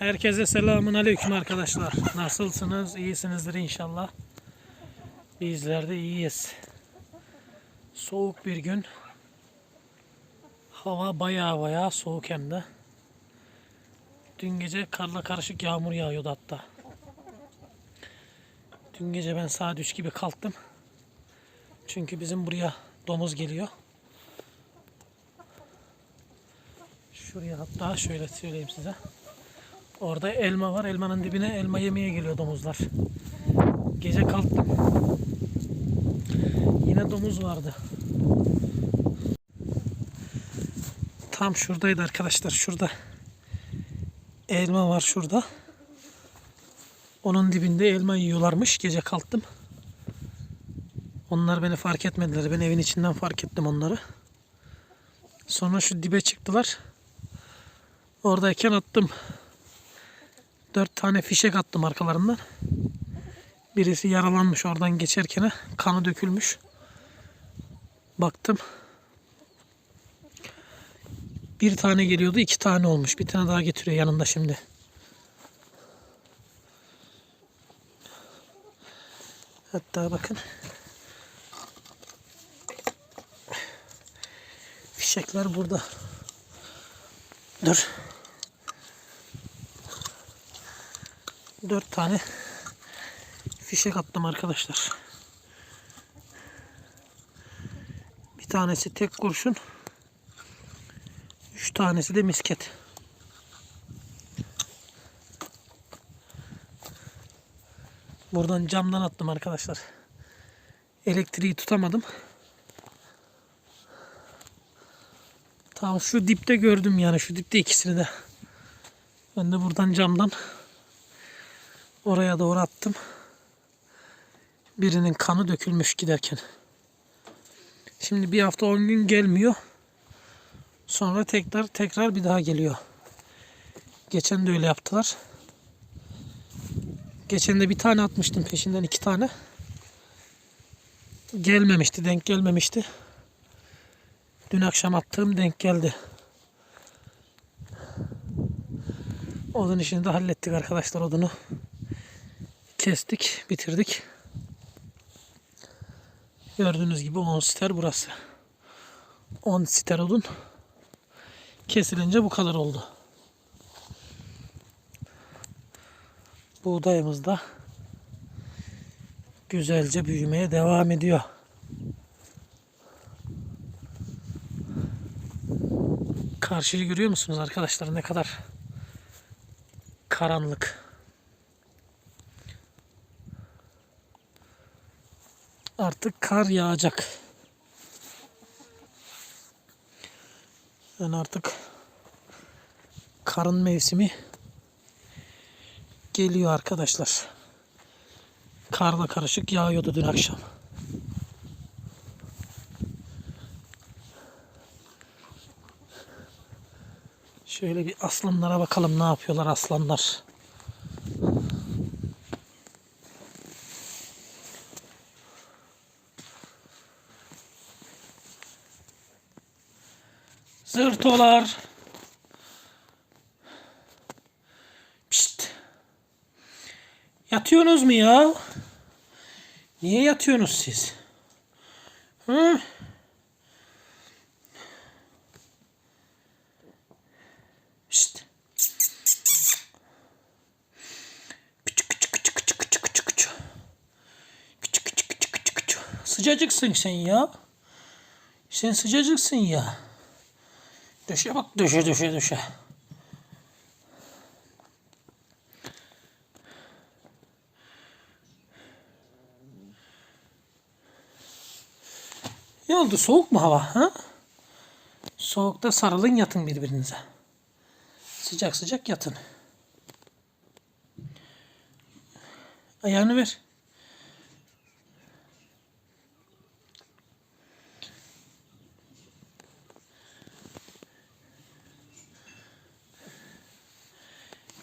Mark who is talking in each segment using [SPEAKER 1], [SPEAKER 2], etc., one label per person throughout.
[SPEAKER 1] Herkese selamun aleyküm arkadaşlar. Nasılsınız? İyisinizdir inşallah. Bizler de iyiyiz. Soğuk bir gün. Hava baya baya soğuk hem de. Dün gece karla karışık yağmur yağıyordu hatta. Dün gece ben saat 3 gibi kalktım. Çünkü bizim buraya domuz geliyor. Şuraya hatta şöyle söyleyeyim size. Orada elma var. Elmanın dibine elma yemeye geliyor domuzlar. Gece kalktım. Yine domuz vardı. Tam şuradaydı arkadaşlar. Şurada. Elma var şurada. Onun dibinde elma yiyorlarmış. Gece kalktım. Onlar beni fark etmediler. Ben evin içinden fark ettim onları. Sonra şu dibe çıktılar. Oradayken attım. Dört tane fişek attım arkalarından. Birisi yaralanmış oradan geçerken kanı dökülmüş. Baktım. Bir tane geliyordu iki tane olmuş. Bir tane daha getiriyor yanında şimdi. Hatta bakın. Fişekler burada. Dur. Dört tane fişek attım arkadaşlar. Bir tanesi tek kurşun. Üç tanesi de misket. Buradan camdan attım arkadaşlar. Elektriği tutamadım. Tam şu dipte gördüm yani şu dipte ikisini de. Ben de buradan camdan oraya doğru attım. Birinin kanı dökülmüş giderken. Şimdi bir hafta 10 gün gelmiyor. Sonra tekrar tekrar bir daha geliyor. Geçen de öyle yaptılar. Geçen de bir tane atmıştım peşinden iki tane. Gelmemişti, denk gelmemişti. Dün akşam attığım denk geldi. Odun işini de hallettik arkadaşlar odunu. Kestik, bitirdik. Gördüğünüz gibi 10 siter burası. 10 siter odun. Kesilince bu kadar oldu. Buğdayımız da güzelce büyümeye devam ediyor. Karşıyı görüyor musunuz arkadaşlar ne kadar karanlık. Artık kar yağacak. Yani artık karın mevsimi geliyor arkadaşlar. Karla karışık yağıyordu dün akşam. Şöyle bir aslanlara bakalım ne yapıyorlar aslanlar. Zırtolar. Pişt. Yatıyorsunuz mu ya? Niye yatıyorsunuz siz? Hı? Küçük. Sıcacıksın sen ya. Sen sıcacıksın ya. Döşe bak döşe döşe döşe. Ne oldu soğuk mu hava ha? Soğukta sarılın yatın birbirinize. Sıcak sıcak yatın. Ayağını ver.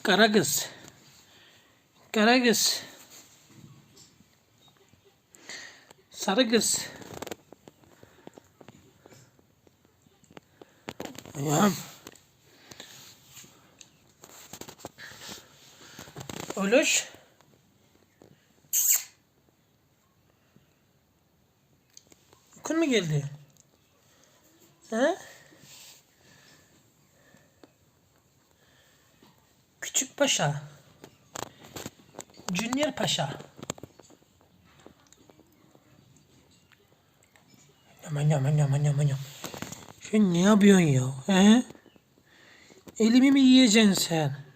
[SPEAKER 1] Kara kız. Kara kız. Sarı kız. Ayağım. Oluş. Uykun mu geldi? He? Paşa. Junior paşa. Yaman yaman yaman yaman. Sen ne yapıyorsun ya? He? Elimi mi yiyeceksin sen?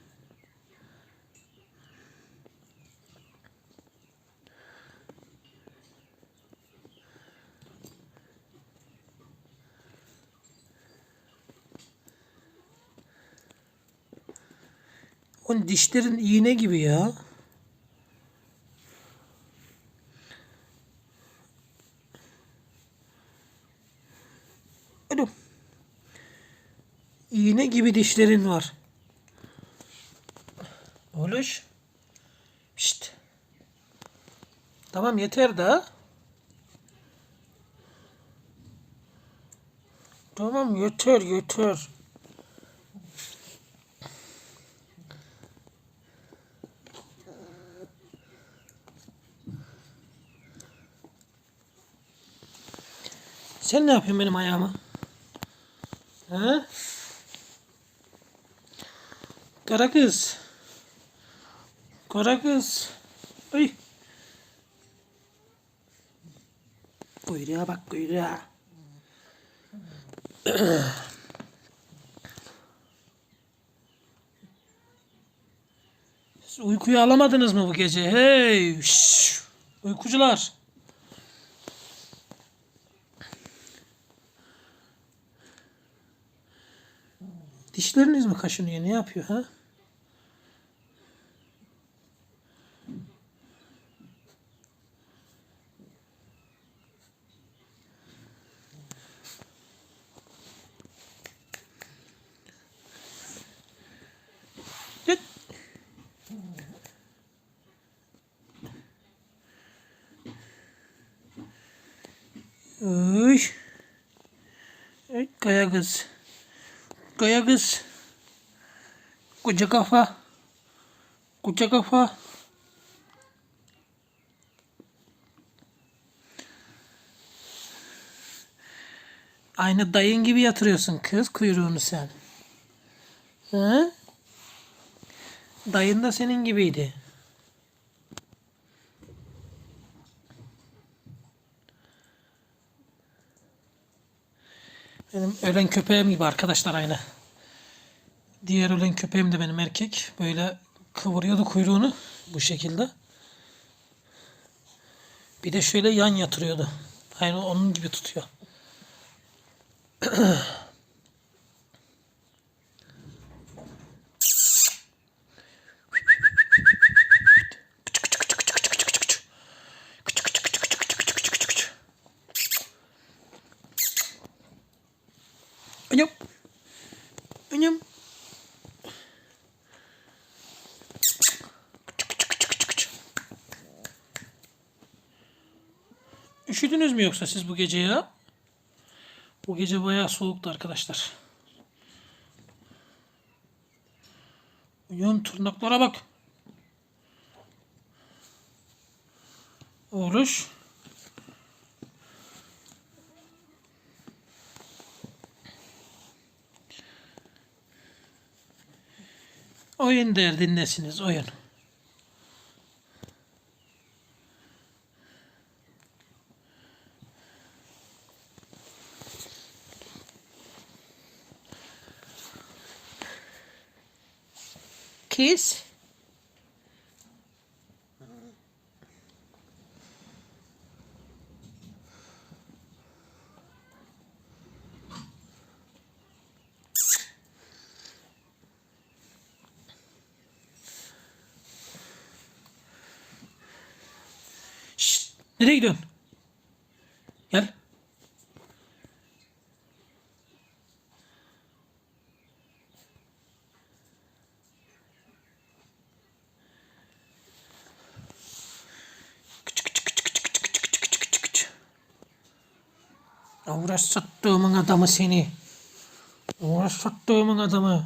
[SPEAKER 1] Onun dişlerin iğne gibi ya. Oğlum. İğne gibi dişlerin var. Oluş. Şşt. Tamam yeter daha. Tamam yeter yeter. Sen ne yapıyorsun benim ayağıma? Ha? Kara kız. Kara kız. Ay. Kuyruğa bak kuyruğa. Siz uykuyu alamadınız mı bu gece? Hey! Şşş! Uykucular! Dişleriniz mi kaşınıyor? Ne yapıyor ha? Uy. Ay, kaya kız. Kaya kız. Koca kafa. Koca kafa. Aynı dayın gibi yatırıyorsun kız kuyruğunu sen. Hı? Dayın da senin gibiydi. Benim ölen köpeğim gibi arkadaşlar aynı. Diğer ölen köpeğim de benim erkek. Böyle kıvırıyordu kuyruğunu bu şekilde. Bir de şöyle yan yatırıyordu. Aynı onun gibi tutuyor. Üşüdünüz mü yoksa siz bu gece ya? Bu gece bayağı soğuktu arkadaşlar. Uyun tırnaklara bak. Oruç. Oyun derdindesiniz oyun. Kiss. Şşt, nereye gidiyorsun? Uğraş sattığımın adamı seni. Uğraş sattığımın adamı.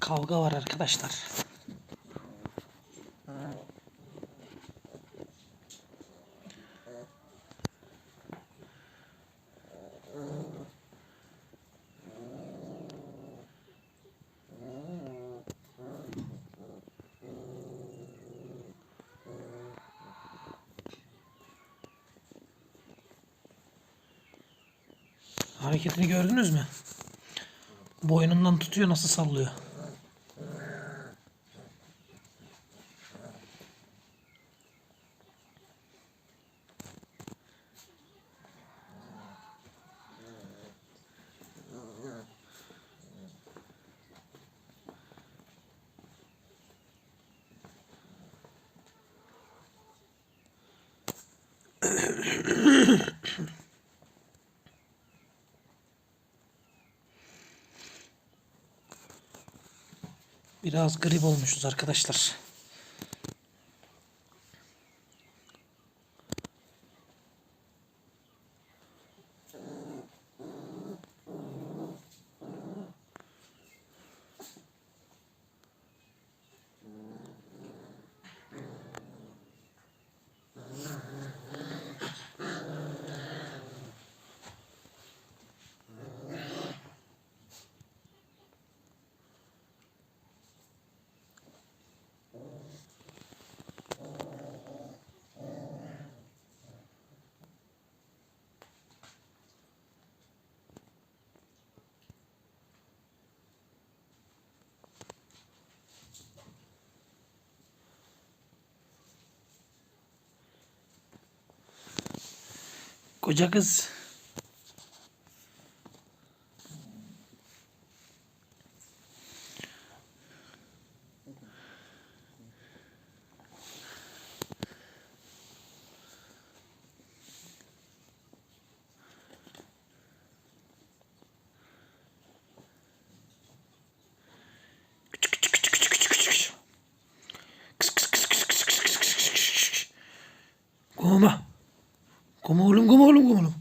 [SPEAKER 1] Kavga var arkadaşlar. Hareketini gördünüz mü? Boynundan tutuyor nasıl sallıyor. Biraz grip olmuşuz arkadaşlar. Koca kız. Kovma oğlum,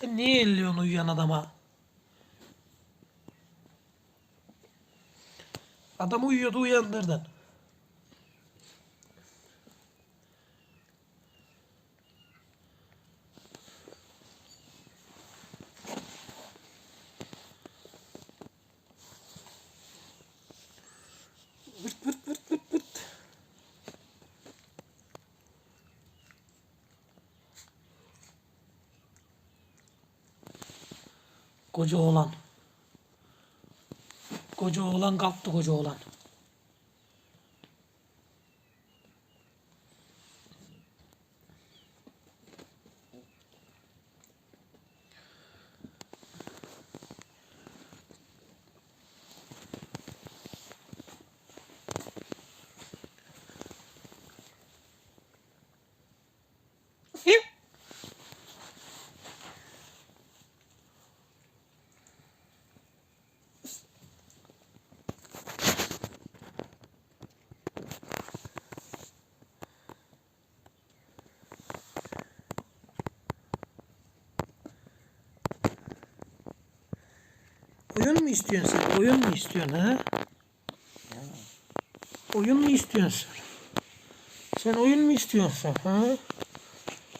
[SPEAKER 1] Sen niye elliyorsun uyuyan adama? Adam uyuyordu uyandırdın. Koca oğlan. Koca oğlan kalktı koca oğlan. Oyun mu istiyorsun sen? Oyun mu istiyorsun ha? Oyun mu istiyorsun sen? Sen oyun mu istiyorsun ha?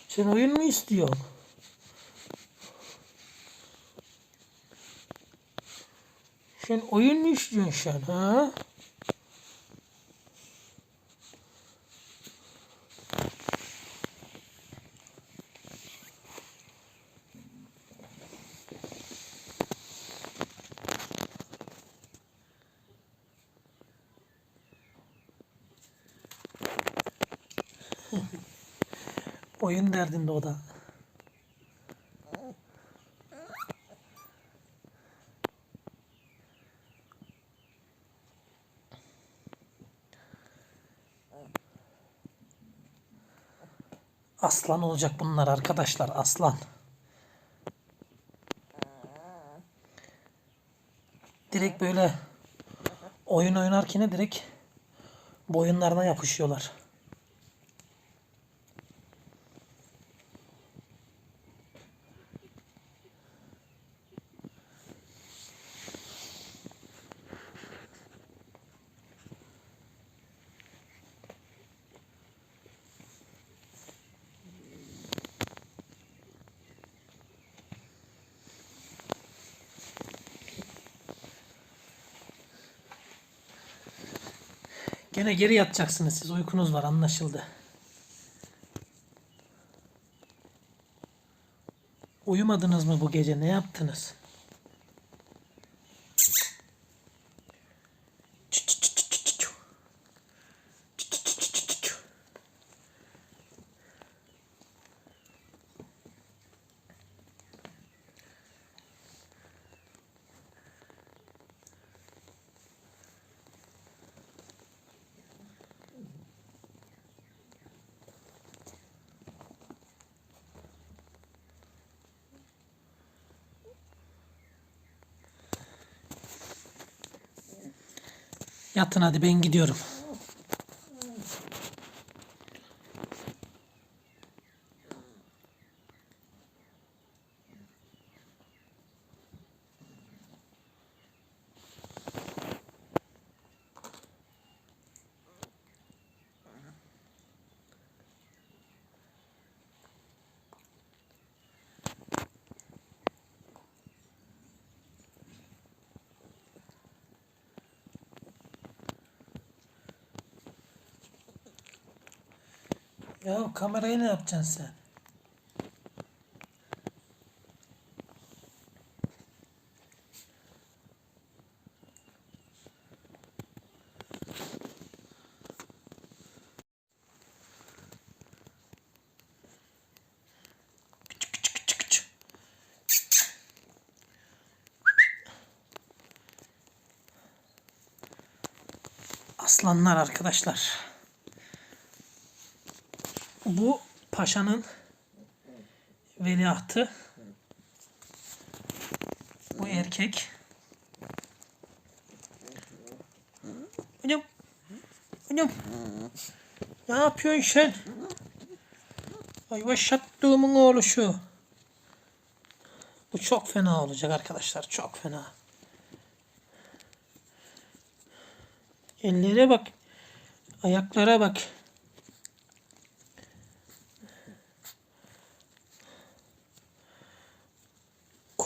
[SPEAKER 1] Sen oyun mu istiyorsun? Sen oyun mu istiyorsun sen ha? Oyun derdinde o da. Aslan olacak bunlar arkadaşlar aslan. Direkt böyle oyun oynarken direkt boyunlarına yapışıyorlar. Gene geri yatacaksınız siz. Uykunuz var anlaşıldı. Uyumadınız mı bu gece? Ne yaptınız? Yatın hadi ben gidiyorum. Ya kamerayı ne yapacaksın sen? Aslanlar arkadaşlar. Bu paşanın veliahtı. Bu erkek. Hocam. Hocam. Ne yapıyorsun sen? Ay başlattığımın oğlu şu. Bu çok fena olacak arkadaşlar. Çok fena. Ellere bak. Ayaklara bak.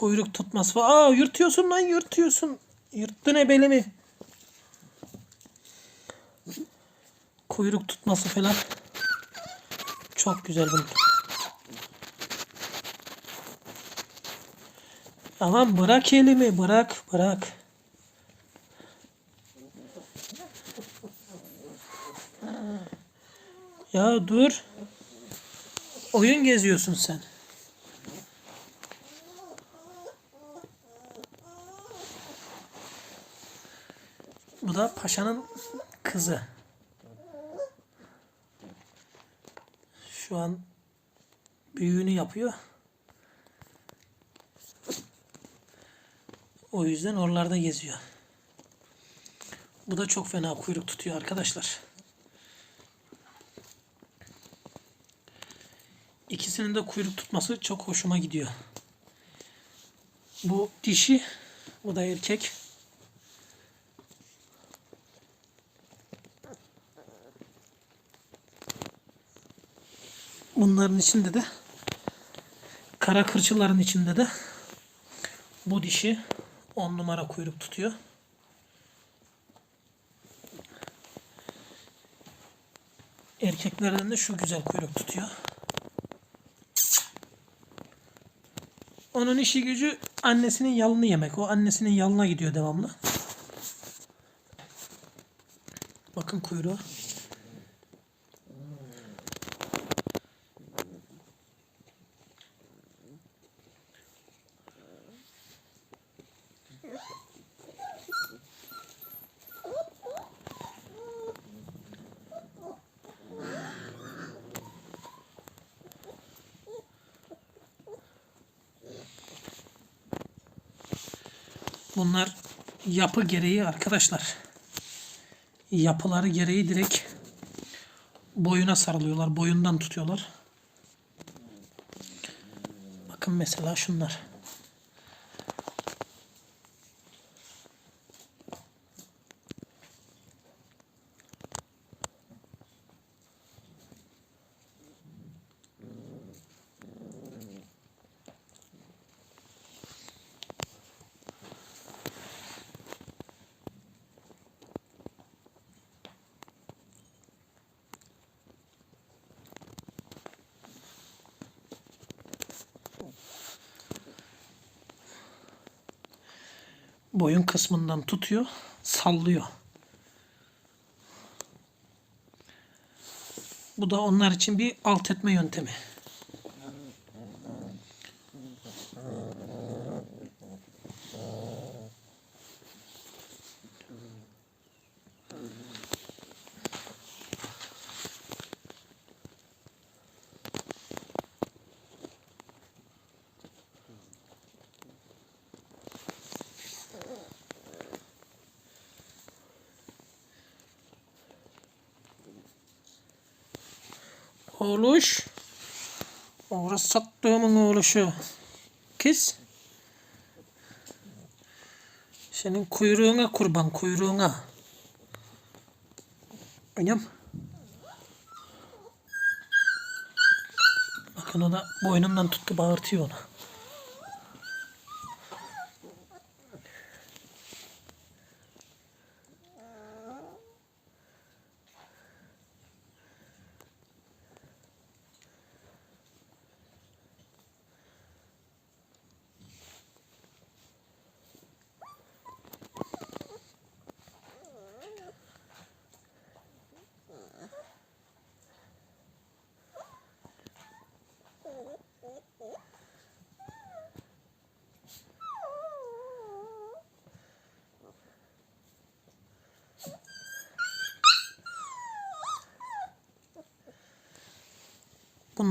[SPEAKER 1] Kuyruk tutması var. Aa yırtıyorsun lan yırtıyorsun. Yırttın ebelimi. Kuyruk tutması falan. Çok güzel bunun. Aman bırak elimi bırak bırak. Ya dur. Oyun geziyorsun sen. Bu da paşanın kızı. Şu an büyüğünü yapıyor. O yüzden oralarda geziyor. Bu da çok fena kuyruk tutuyor arkadaşlar. İkisinin de kuyruk tutması çok hoşuma gidiyor. Bu dişi, bu da erkek. Bunların içinde de kara kırçıların içinde de bu dişi 10 numara kuyruk tutuyor. Erkeklerden de şu güzel kuyruk tutuyor. Onun işi gücü annesinin yalını yemek. O annesinin yalına gidiyor devamlı. Bakın kuyruğu. Bunlar yapı gereği arkadaşlar. Yapıları gereği direkt boyuna sarılıyorlar. Boyundan tutuyorlar. Bakın mesela şunlar. Boyun kısmından tutuyor, sallıyor. Bu da onlar için bir alt etme yöntemi. Oğluş. Orası sattığımın oğluşu. Kız. Senin kuyruğuna kurban kuyruğuna. Anam. Bakın o da boynundan tuttu bağırtıyor onu.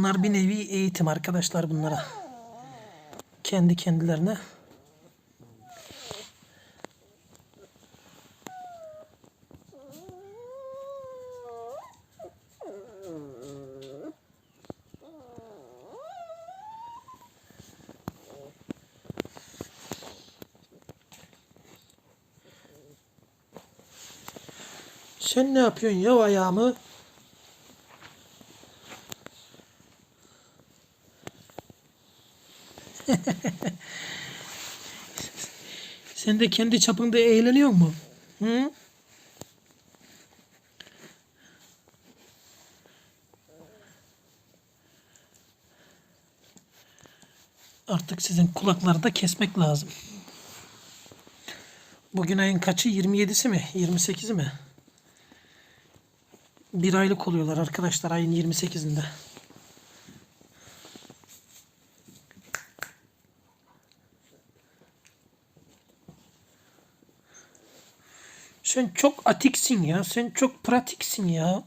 [SPEAKER 1] Bunlar bir nevi eğitim arkadaşlar bunlara. Kendi kendilerine. Sen ne yapıyorsun ya ayağımı? Sen de kendi çapında eğleniyor mu? Hı? Artık sizin kulakları da kesmek lazım. Bugün ayın kaçı? 27'si mi? 28'i mi? Bir aylık oluyorlar arkadaşlar ayın 28'inde. Sen çok atiksin ya. Sen çok pratiksin ya.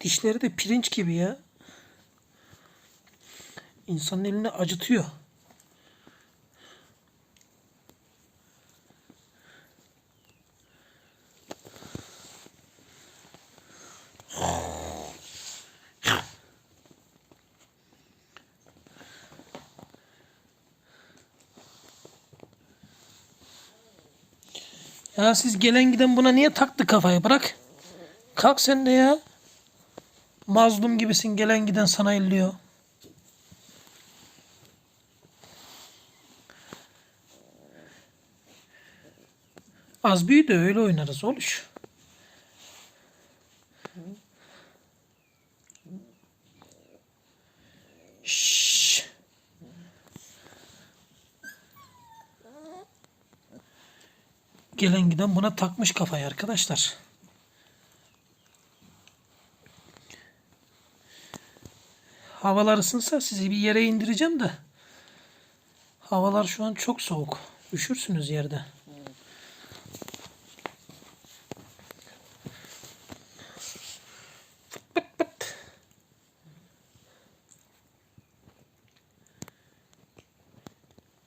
[SPEAKER 1] Dişleri de pirinç gibi ya. İnsanın elini acıtıyor. Ya siz gelen giden buna niye taktı kafayı? Bırak. Kalk sen de ya. Mazlum gibisin gelen giden sana illiyor. Az büyü de öyle oynarız oluş. gelen giden buna takmış kafayı arkadaşlar. Havalar ısınsa sizi bir yere indireceğim de. Havalar şu an çok soğuk. Üşürsünüz yerde.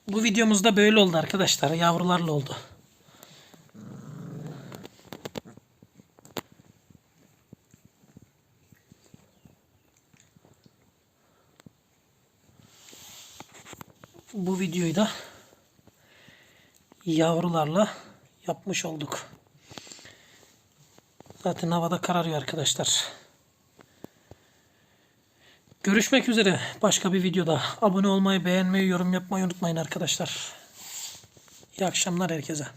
[SPEAKER 1] Bu videomuzda böyle oldu arkadaşlar. Yavrularla oldu. Da yavrularla yapmış olduk. Zaten havada kararıyor arkadaşlar. Görüşmek üzere başka bir videoda. Abone olmayı, beğenmeyi, yorum yapmayı unutmayın arkadaşlar. İyi akşamlar herkese.